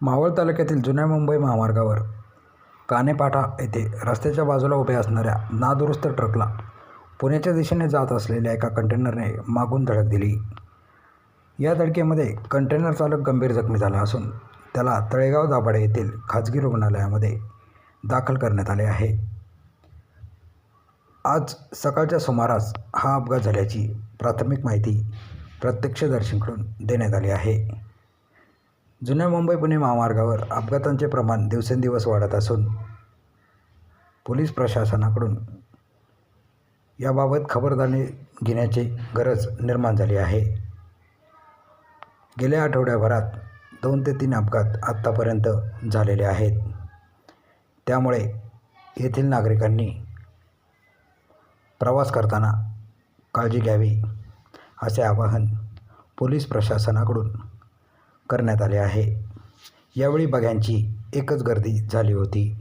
मावळ तालुक्यातील जुन्या मुंबई महामार्गावर कानेपाटा येथे रस्त्याच्या बाजूला उभ्या असणाऱ्या नादुरुस्त ट्रकला पुण्याच्या दिशेने जात असलेल्या एका कंटेनरने मागून धडक दिली. या धडकेमध्ये कंटेनर चालक गंभीर जखमी झाला असून त्याला तळेगाव दाभाडे येथील खाजगी रुग्णालयामध्ये दाखल करण्यात आले आहे. आज सकाळच्या सुमारास हा अपघात झाल्याची प्राथमिक माहिती प्रत्यक्षदर्शींकडून देण्यात आली आहे. जुन्या मुंबई पुणे महामार्गावर अपघातांचे प्रमाण दिवसेंदिवस वाढत असून पोलीस प्रशासनाकडून याबाबत खबरदारी घेण्याची गरज निर्माण झाली आहे. गेल्या आठवड्याभरात दोन ते तीन अपघात आत्तापर्यंत झालेले आहेत. त्यामुळे येथील नागरिकांनी प्रवास करताना काळजी घ्यावी असे आवाहन पोलीस प्रशासनाकडून करण्यात आले आहे. यावेळी बघ्यांची एकच गर्दी झाली होती.